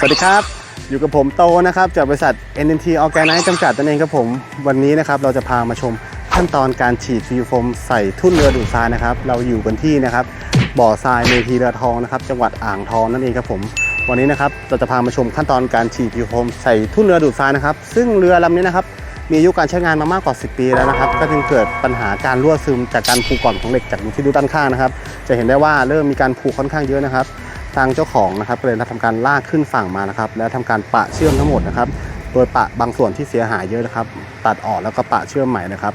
สวัสดีครับ อยู่กับผมโตนะครับ จากบริษัท NNT Organize จำกัดนั่นเองครับผม วันนี้นะครับเราจะพามาชมขั้นตอนการฉีดฟิวโฟมใส่ทุ่นเรือดูดทรายนะครับ เราอยู่กันที่นะครับบ่อทรายเมทีเรือทองนะครับ จังหวัดอ่างทองนั่นเองครับผม วันนี้นะครับเราจะพามาชมขั้นตอนการฉีดฟิวโฟมใส่ทุ่นเรือดูดทรายนะครับ ซึ่งเรือลำนี้นะครับมีอายุการใช้งานมามากกว่า 10 ปีแล้วนะครับ ก็จึงเกิดปัญหาการรั่วซึมจากการผูกก่อนของเหล็กจากที่ดูด้านข้างนะครับ จะเห็นได้ว่าเริ่มมีการผูกค่อนข้างเยอะนะครับ ทางเจ้าของนะครับก็เลยทำการลากขึ้นฝั่งมานะครับ และทำการปะเชื่อมทั้งหมดนะครับ โดยปะบางส่วนที่เสียหายเยอะนะครับ ตัดออกแล้วก็ปะเชื่อมใหม่นะครับ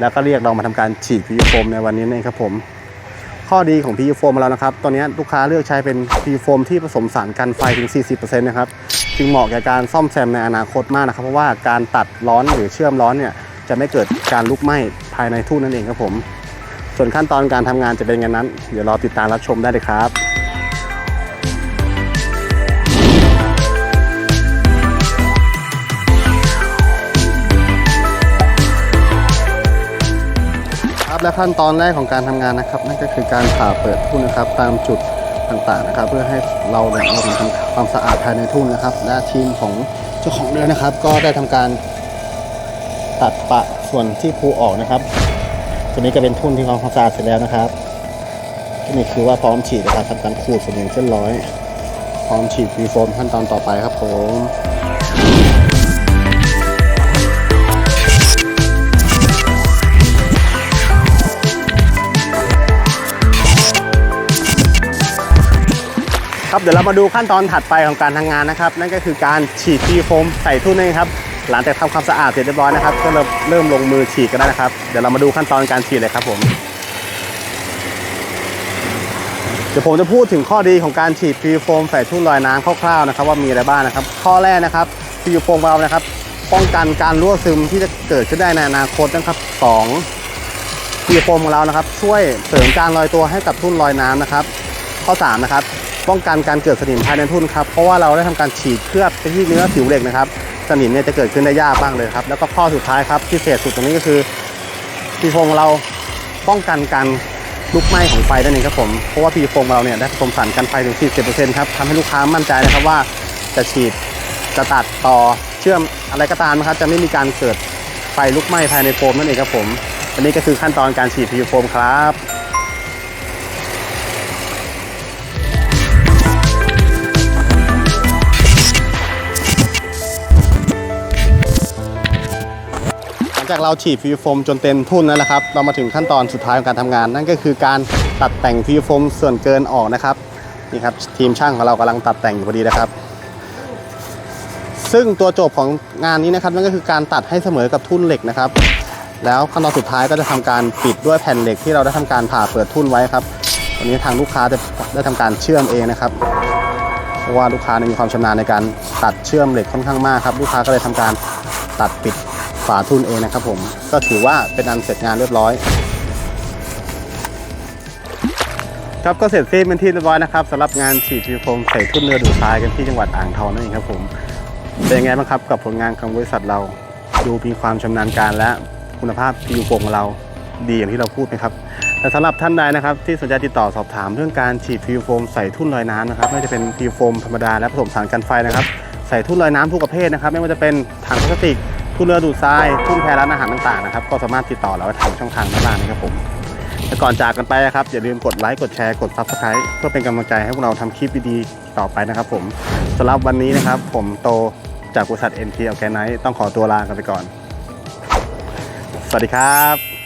แล้วก็เรียกเรามาทำการฉีดพีโฟมในวันนี้นั่นเองครับผม ข้อดีของพีโฟมมาแล้วนะครับ ตอนนี้ลูกค้าเลือกใช้เป็นพีโฟมที่ผสมสารกันไฟถึง 40%นะครับ จึงเหมาะแก่การซ่อมแซมในอนาคตมากนะครับ เพราะว่าการตัดร้อนหรือเชื่อมร้อนเนี่ยจะไม่เกิดการลุกไหม้ภายในทุ่นนั่นเองครับผม ส่วนขั้นตอนการทำงานจะเป็นยังไงนั้น เดี๋ยวรอติดตามรับชมได้เลยครับ และขั้นตอนแรกของการทำงานนะครับ นั่นก็คือการผ่าเปิดทุ่นนะครับ ตามจุดต่างๆนะครับ เพื่อให้เราเนี่ยเราทำความสะอาดภายในทุ่นนะครับ และทีมของเจ้าของเรือนะครับ ก็ได้ทำการตัดปะส่วนที่พูออกนะครับตัวนี้ก็เป็นทุ่นที่ทำความสะอาดเสร็จแล้วนะครับนี่คือว่าพร้อมฉีดนะครับทำการขูดสนิมเส้นร้อย พร้อมฉีดฟีโฟมขั้นตอนต่อไปครับผม เดี๋ยวเรามาดูขั้นตอนถัดไปของการทำงานนะครับ นั่นก็คือการฉีดฟรีโฟมใส่ทุ่นนั่ครับ หลังจากทำความสะอาดเสร็จเรียบร้อยนะครับ ก็เริ่มเริ่มลงมือฉีดกันได้นะครับ เดี๋ยวเรามาดูขั้นตอนการฉีดเลยครับผม เดี๋ยวผมจะพูดถึงข้อดีของการฉีดฟรีโฟมใส่ทุ่นลอยน้ำคร่าวๆนะครับ ว่ามีอะไรบ้างนะครับ ข้อแรกนะครับฟรีโฟมเรานะครับ ป้องกันการรั่วซึมที่จะเกิดขึ้นได้ในอนาคตนะครับสองฟีโฟมของเรานะครับช่วยเสริมการลอยตัวให้กับทุ่นลอยน้ำนะครับ ข้อ3นะครับ ป้องกันการเกิดสนิมภายในทุ่นครับเพราะว่าเราได้ทำการฉีดเคลือบไปที่เนื้อผิวเหล็กนะครับสนิมเนี่ยจะเกิดขึ้นได้ยากบ้างเลยครับแล้วก็ข้อสุดท้ายครับพิเศษสุดตรงนี้ก็คือฟีโฟมของเราป้องกันการลุกไหม้ของไฟนั่นเองครับผมเพราะว่าฟีโฟมของเราเนี่ยได้ผสมสารกันไฟถึง 40%ครับทำให้ลูกค้ามั่นใจนะครับว่าจะฉีดจะตัดต่อเชื่อมอะไรก็ตามนะครับ จะไม่มีการเกิดไฟลุกไหม้ภายในโฟมนั่นเองครับผมอันนี้ก็คือขั้นตอนการฉีดพิวโฟมครับ จากเราฉีดฟิวโฟมจนเต็มทุ่นแล้วนะครับ เรามาถึงขั้นตอนสุดท้ายของการทำงาน นั่นก็คือการตัดแต่งฟิวโฟมส่วนเกินออกนะครับนี่ครับทีมช่างของเรากำลังตัดแต่งอยู่พอดีนะครับ ซึ่งตัวจบของงานนี้นะครับนั่นก็คือการตัดให้เสมอกับทุ่นเหล็กนะครับ แล้วขั้นตอนสุดท้ายก็จะทำการปิดด้วยแผ่นเหล็กที่เราได้ทำการผ่าเปิดทุ่นไว้ครับวันนี้ทางลูกค้าจะได้ทำการเชื่อมเองนะครับเพราะว่าลูกค้ามีความชำนาญในการตัดเชื่อมเหล็กค่อนข้างมากครับ ลูกค้าก็เลยทำการตัดปิด ฝาทุ่นเองนะครับผมก็ถือว่าเป็นอันเสร็จงานเรียบร้อยครับก็เสร็จสิ้นเป็นที่เรียบร้อยนะครับสำหรับงานฉีดฟิวโฟมใส่ทุ่นเรือดูดทรายกันที่จังหวัดอ่างทองนั่นเองครับผมเป็นยังไงบ้างครับกับผลงานของบริษัทเราดูมีความชำนาญการและคุณภาพฟิวโฟมของเราดีอย่างที่เราพูดไหมครับแต่สำหรับท่านใดนะครับที่สนใจติดต่อสอบถามเรื่องการฉีดฟิวโฟมใส่ทุ่นลอยน้ำนะครับไม่ว่าจะเป็นฟิวโฟมธรรมดาและผสมสารกันไฟนะครับใส่ทุ่นลอยน้ำทุกประเภทนะครับ ไม่ว่าจะเป็นถังพลาสติก ทุ่นเรือดูดทรายทุ่นแพร้านอาหารต่างๆนะครับก็สามารถติดต่อเราได้ทางช่องทางด้านล่างนี้ครับผมแต่ก่อนจากกันไปนะครับอย่าลืมกดไลค์กดแชร์กด subscribe เพื่อเป็นกำลังใจให้พวกเราทำคลิปดีๆต่อไปนะครับผมสำหรับวันนี้นะครับ ผมโตจากบริษัท NT Organize ต้องขอตัวลากันไปก่อน สวัสดีครับ